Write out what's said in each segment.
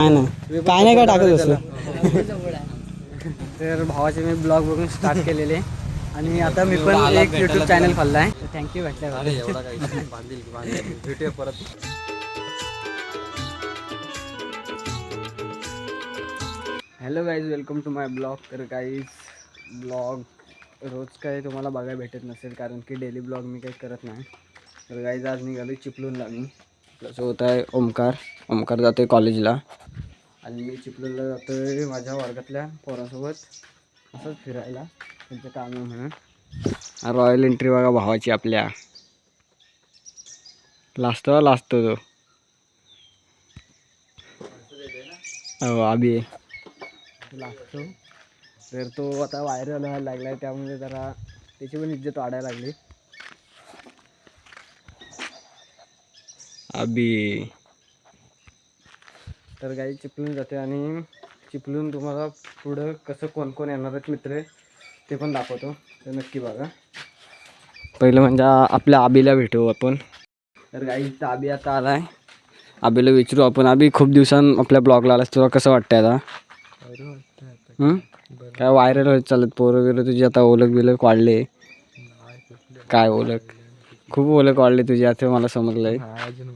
नाही काय नाही काय टाकत असतो तर भावाचे मी ब्लॉग बघून स्टार्ट केलेले. आणि आता मी पण एक युट्यूब चॅनल खोललाय. थँक्यू भेटल्या परत. Hello guys welcome to my blog तर गाईज ब्लॉग रोज काय तुम्हाला बघायला भेटत नसेल कारण की डेली ब्लॉग मी काही करत नाही. तर गाईज आज निघालो चिपळूणला मी. आपल्यासोबत आहे ओमकार. ओमकार जातोय कॉलेजला आणि मी चिपलेला जातो आहे माझ्या वर्गातल्या पोरासोबत. असंच फिरायला त्यांचं काम आहे म्हणून. रॉयल एंट्री बघा भावाची आपल्या. लाजतो लाजतो तो हो आबी लागतो तर तो आता व्हायरल व्हायला लागला आहे त्यामुळे जरा त्याची पण इज्जत वाढायला लागली. आबी तर काही चिपळून जाते आणि चिपळून तुम्हाला पुढं कसं कोण कोण येणार आहेत मित्र ते पण दाखवतो. तर नक्की बघा. पहिलं म्हणजे आपल्या आबीला भेटू आपण. तर काही इथं आबी आता आला आहे आबीला विचारू आपण. आबी खूप दिवसां आपल्या ब्लॉगला आलास तुला कसं वाटतंय आता? काय व्हायरल होत चालत पोरं वगैरे तुझी आता? ओळख बिलक वाढले. काय ओळख? खूप ओळख वाढली तुझी आता मला समजलंय. अजून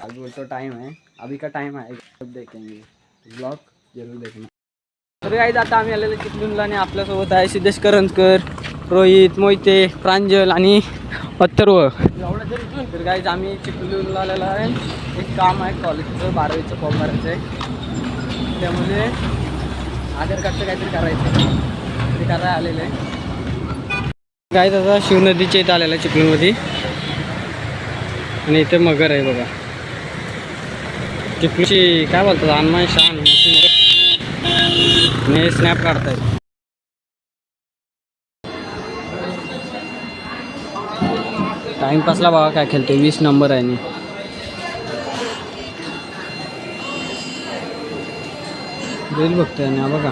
वाढले अजून तो टाइम है। अभी का टाइम है। सब देखेंगे। ब्लॉग जरूर देखना। तर काही आता आम्ही आलेले चिपळूणला आणि आपल्यासोबत आहे सिद्धेश करंजकर रोहित मोहिते प्रांजल आणि अथर्व. तर काही आम्ही चिपळूणला आलेलो आहे. एक काम आहे कॉलेजचं बारावीचं फॉर्म भरायचं आहे त्यामुळे आधार कार्डचं काहीतरी करायचं. ते करायला आलेलं आहे. काय आता शिवनदीच्या इथं आलेलं आहे आणि इथे मगर आहे बघा. चिपळूची काय बोलतात हनुमान शान मी स्नॅप काढतायत. टाइमपासला बघा काय खेळतोय? वीस नंबर आहे आणि रील बघतोय ना बघा.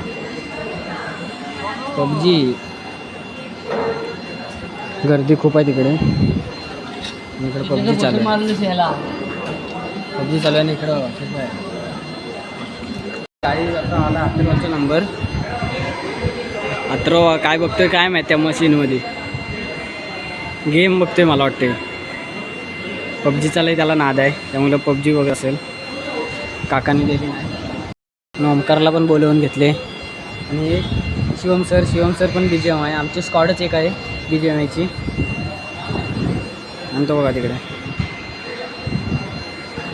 पबजी. गर्दी खूप आहे तिकडे. इकडे पबजी चालू पबजी चालू आहे आणि इकडं खूप आहे. काही आता आला अथर्वाचा नंबर अथर्व काय बघतोय काय माहिती त्या मशीनमध्ये गेम बघतोय मला वाटते पबजी चालू त्याला नाद आहे. त्यामुळे पबजी वगैरे असेल. काकाने दिली नाही. ओमकारला पण बोलवून घेतले. आणि शिवम सर शिवम सर पण बी जी एम आहे. आमची स्कॉडच एक आहे बी जी एम आयची आणि तो बघा तिकडे.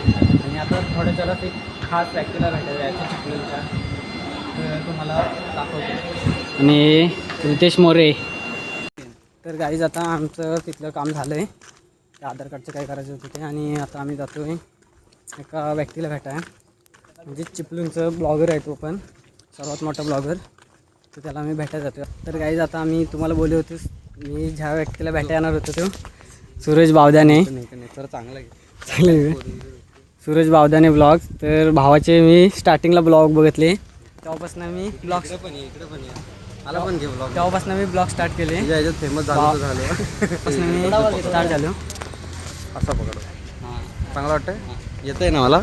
आणि आता थोड्या वेळात एक खास व्यक्तीला भेटायला जायचं चिपळूणच्या तर तुम्हाला दाखवतो. आणि रितेश मोरे. तर गाईज आता आमचं तिथलं काम झालं आहे ते आधार कार्डचं काय करायचं होतं ते. आणि आता आम्ही जातो आहे एका व्यक्तीला भेटाय म्हणजे चिपळूणचं ब्लॉगर आहे तो पण. सर्वात मोठा ब्लॉगर तर त्याला आम्ही भेटायला जातो तर गाईज आता आम्ही तुम्हाला बोलले होते मी ज्या व्यक्तीला भेटायला येणार होतो तो सूरज बावद्याने. तर चांगलं आहे. चांगले आहे. सूरज बावदाने ब्लॉग तर भावाचे मी स्टार्टिंगला ब्लॉग बघितले. तेव्हापासून मी ब्लॉग पण इकडे पण मला पण घे ब्लॉग तेव्हापासून मी ब्लॉग स्टार्ट केले. तुझ्या ह्याच्यात फेमस झालं झालं. मी स्टार्ट झालो. असा पकड. चांगलं वाटतंय? येतंय ना मला?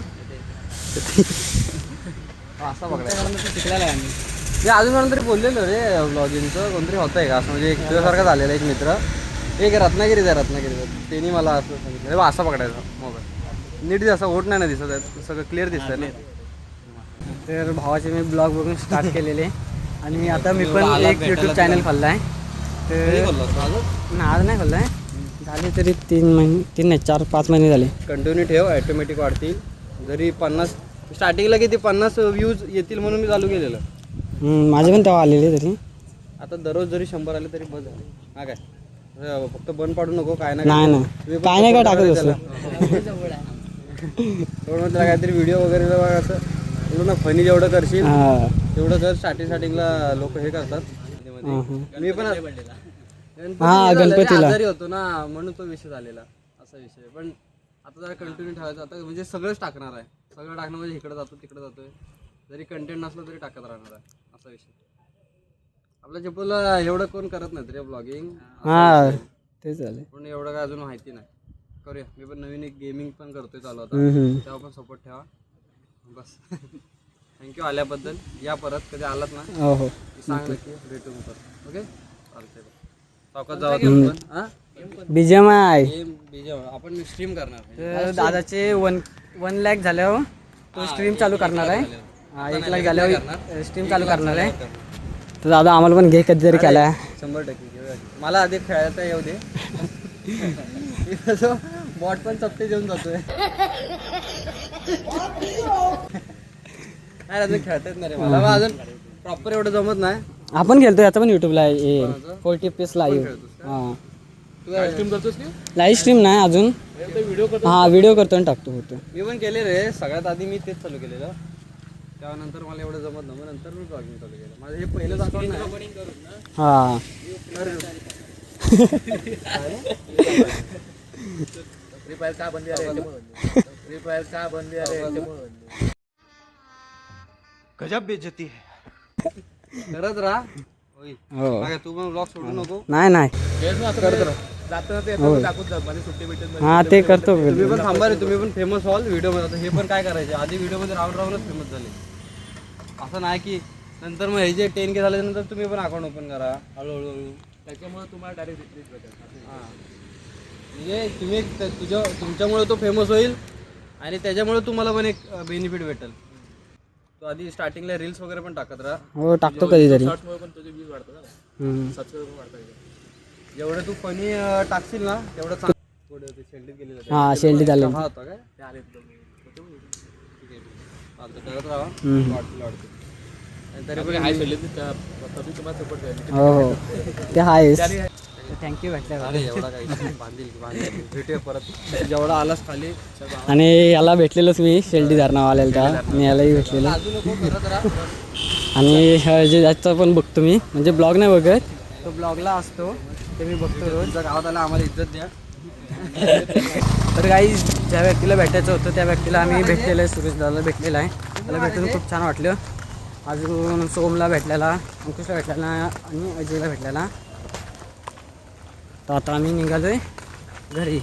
असा पकडायचा शिकलेला आहे आम्ही मी अजून तरी बोललेलो रे ब्लॉगिंगचं कोणतरी होतंय का? असं म्हणजे एक तुझ्यासारखा झालेला एक मित्र. एक रत्नागिरीचा आहे रत्नागिरीचा. त्यांनी मला असं सांगितलं. "हे असा पकडायचा. मोबाईल. नीट असं ओट नाही ना दिसत आहे सगळं क्लिअर दिसतंय ना. तर भावाचे मी ब्लॉग बघून स्टार्ट केलेले. आणि आता मी पण एक यूट्यूब चॅनल खोलला आहे तर ना आज नाही खोलला आहे झाले तरी तीन महिने तीन नाही चार पाच महिने झाले. कंटिन्यू ठेव ऑटोमॅटिक वाढतील. जरी पन्नास स्टार्टिंगला किती पन्नास व्ह्यूज येतील म्हणून मी चालू केलेलं. माझे पण तेव्हा आलेले तरी. आता दररोज जरी शंभर आले तरी बस झाले. हा काय? फक्त बंद पाडू नको काय नाही काय. काय नाही काय टाकत त्याला काहीतरी व्हिडिओ वगैरे असं ना फनी जेवढं करशील हा. तेवढं कर. स्टार्टिंग स्टार्टिंगला लोक हे करतात. मी पण हा, गणपतीला. आजारी होतो ना म्हणून तो विषय झालेला असा विषय. पण आता जरा कंटिन्यू ठेवायचं. आता म्हणजे सगळंच टाकणार आहे. सगळं टाकणं म्हणजे इकडे जातो तिकडे जातोय. जरी कंटेंट नसलं तरी टाकत राहणार आहे असा विषय. आपल्या चिपळूला एवढं कोण करत नाही रे ब्लॉगिंग हा तेच झाले पण एवढं काय अजून माहिती नाही. करूया. मी पण नवीन एक गेमिंग पण करतोय चालू आता. हम्म. तेव्हा पण सपोर्ट ठेवा. बस. थँक्यू आल्याबद्दल. या परत कधी आलात ना हो हो. की सांग नक्की. परत ओके चालतंय चौकात जाऊ आता आपण. पण हां? बीजेम आहे बीजे आपण स्ट्रीम करणार तर दादाचे वन वन लॅक झाल्यावर तो स्ट्रीम चालू करणार आहे. हा एक लाख झाल्यावर स्ट्रीम चालू करणार आहे. तर दादा आम्हाला पण घे कधीतरी केला शंभर टक्के घेऊया मला आधी खेळायला येऊ दे. बॉट पण चपटे जेवून जातोय. नाही अजून खेळताच नाही रे मला. मग अजून प्रॉपर एवढं जमत नाही. आपण खेळतो याचा पण युट्यूबला फोर्टी पी एस लाईव्ह हां. स्ट्रीम करतोस की? लाईव्ह स्ट्रीम नाही अजून. हा व्हिडिओ करतो आणि टाकतो होतो मी पण केले रे. सगळ्यात आधी मी तेच चालू केलेलं. त्यानंतर मला एवढं जमत नव्हतं. नंतर मी ब्लॉगिंग चालू केलं. माझं हे पहिलं अकाउंट नाही. हा. फ्री फायर का बंदी फ्री फायर का बंदी गजब बेइज्जती है. करत राहा होय. हो. तू पण ब्लॉग सोडू नको. नाही नाही. हो. हा ते करतो तुम्ही पण थांबा रे तुम्ही पण फेमस व्हाल व्हिडिओमध्ये हे पण काय करायचे? आधी व्हिडिओमध्ये राहून राहूनच फेमस झाले. असं नाही की नंतर मग हे जे टेन के झाल्यानंतर तुम्ही पण अकाउंट ओपन करा. हळूहळू. हळू त्याच्यामुळे तुम्हाला डायरेक्ट म्हणजे तुम्ही एक त- तुझ्या तुमच्यामुळे तो फेमस होईल आणि त्याच्यामुळे तुम्हाला पण एक बेनिफिट भेटेल. तो आधी स्टार्टिंगला रील्स वगैरे पण टाकत राहा. हो टाकतो कधीतरी हम्म. जेवढं तू फनी टाकशील ना तेवढं चांगलं. पुढे ते शेल्डीत गेलेलं हा शेल्डी झालं हा होता काय? ते आले ठीक आहे चालतं करत राहा. हम्म. पण हाय हो हो. ते आहेच थँक्यू भेटल्या जेवढा आलास खाली आणि याला भेटलेलोच मी शेल्डी धरणा आलेला त्या आणि यालाही भेटलेलं. आणि जे त्याचं पण बघतो मी म्हणजे ब्लॉग नाही बघत. तो ब्लॉगला असतो ते मी बघतो रोज. जर गावात आला आम्हाला इज्जत द्या. तर काही ज्या व्यक्तीला भेटायचं होतं त्या व्यक्तीला आम्ही भेटलेलं आहे सुरेश दादाला भेटलेला आहे. त्याला भेटून खूप छान वाटलं. अजून सोमला भेटलेला अंकुशला भेटलेला आणि अजयला भेटलेला. तर आता आम्ही निघालो आहे घरी.